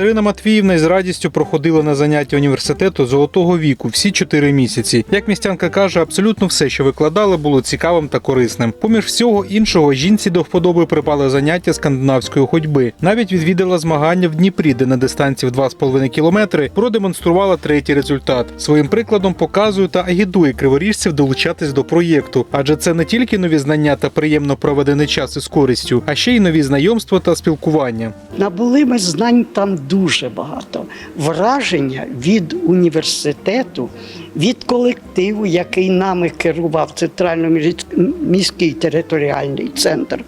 Катерина Матвіївна із радістю проходила на заняття університету золотого віку всі чотири місяці. Як містянка каже, абсолютно все, що викладали, було цікавим та корисним. Поміж всього іншого, жінці до вподоби припали заняття скандинавської ходьби. Навіть відвідала змагання в Дніпрі, де на дистанції в 2,5 кілометри продемонструвала третій результат. Своїм прикладом показує та агітує криворіжців долучатись до проєкту, адже це не тільки нові знання та приємно проведений час із користю, а ще й нові знайомства та спілкування. Набули ми знань там дуже багато. Враження від університету, від колективу, який нами керував центрально-міський територіальний центр.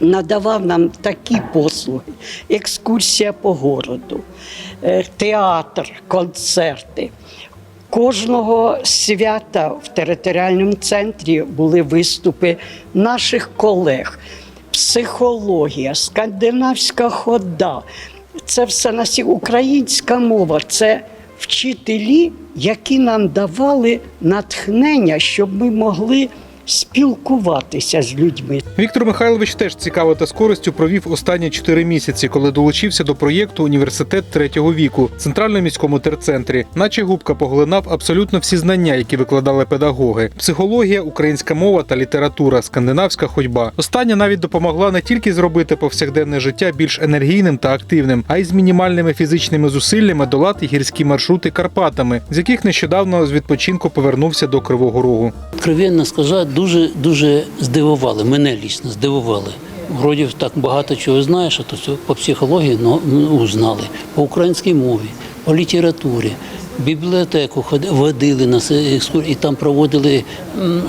Надавав нам такі послуги: екскурсія по городу, е, театр, концерти. Кожного свята в територіальному центрі були виступи наших колег, психологія, скандинавська хода. Це все на сі українська мова. Це вчителі, які нам давали натхнення, щоб ми могли спілкуватися з людьми. Віктор Михайлович теж цікаво та з користю провів останні чотири місяці, коли долучився до проєкту Університет третього віку в центральному міському терцентрі, наче губка поглинав абсолютно всі знання, які викладали педагоги: психологія, українська мова та література, скандинавська ходьба. Остання навіть допомогла не тільки зробити повсякденне життя більш енергійним та активним, а й з мінімальними фізичними зусиллями долати гірські маршрути Карпатами, з яких нещодавно з відпочинку повернувся до Кривого Рогу. Откровенно сказати, дуже дуже здивували. Мене лічно здивували. Вроді так багато чого знаєш, а то по психології ну, ну, узнали, по українській мові, по літературі. Бібліотеку водили нас екскурсії, і там проводили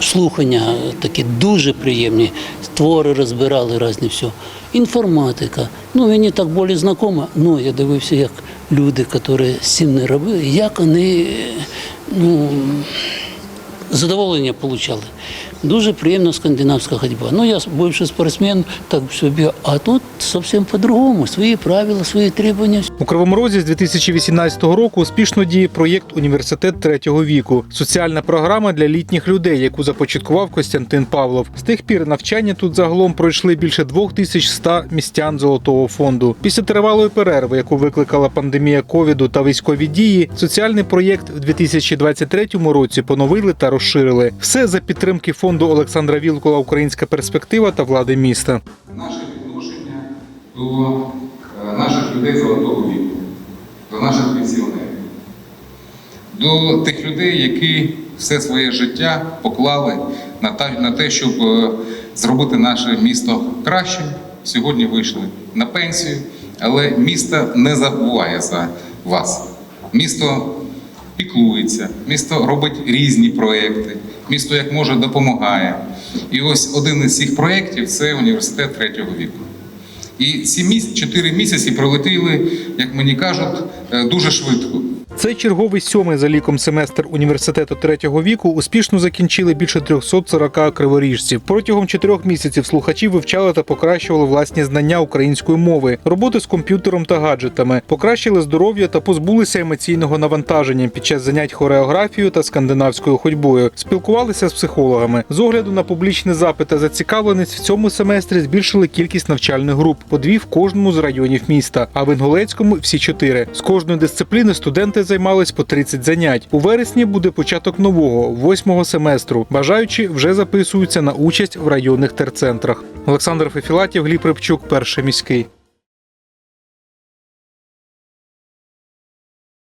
слухання такі дуже приємні, твори розбирали різні все. Інформатика. Ну, мені так більш знайомо, ну я дивився, як люди, які з цим не робили, як вони ну, задоволення отримали. Дуже приємна скандинавська ходьба. Ну, я бывший спортсмен, так бігав. А тут зовсім по-другому. Свої правила, свої требування. У Кривому Розі з 2018 року успішно діє проєкт Університет третього віку, соціальна програма для літніх людей, яку започаткував Костянтин Павлов. З тих пір навчання тут загалом пройшли більше 2100 містян золотого фонду. Після тривалої перерви, яку викликала пандемія ковіду та військові дії, соціальний проєкт в 2023 році поновили та розширили. Все за підтримки фонду Олександра Вілкула Українська перспектива та влади міста. наше відношення до е, наших людей золотого віку, до наших пенсіонерів, до тих людей, які все своє життя поклали на те, щоб е, зробити наше місто кращим. Сьогодні вийшли на пенсію, але місто не забуває за вас. Місто піклується, місто робить різні проекти, місто як може допомагає. І ось один із цих проєктів це університет третього віку. І ці чотири місяці пролетіли, як мені кажуть, е, дуже швидко. Це черговий сьомий за ліком семестр університету третього віку. Успішно закінчили більше 340 криворіжців. Протягом чотирьох місяців слухачі вивчали та покращували власні знання української мови, роботи з комп'ютером та гаджетами, покращили здоров'я та позбулися емоційного навантаження під час занять хореографією та скандинавською ходьбою. Спілкувалися з психологами. З огляду на публічний запит та зацікавленість в цьому семестрі збільшили кількість навчальних груп по дві в кожному з районів міста. А в Інгулецькому всі чотири. З кожної дисципліни займались по 30 занять. У вересні буде початок нового, восьмого семестру. Бажаючі вже записуються на участь в районних терцентрах. Олександр Фефілатів, Гліб Рибчук, перший міський.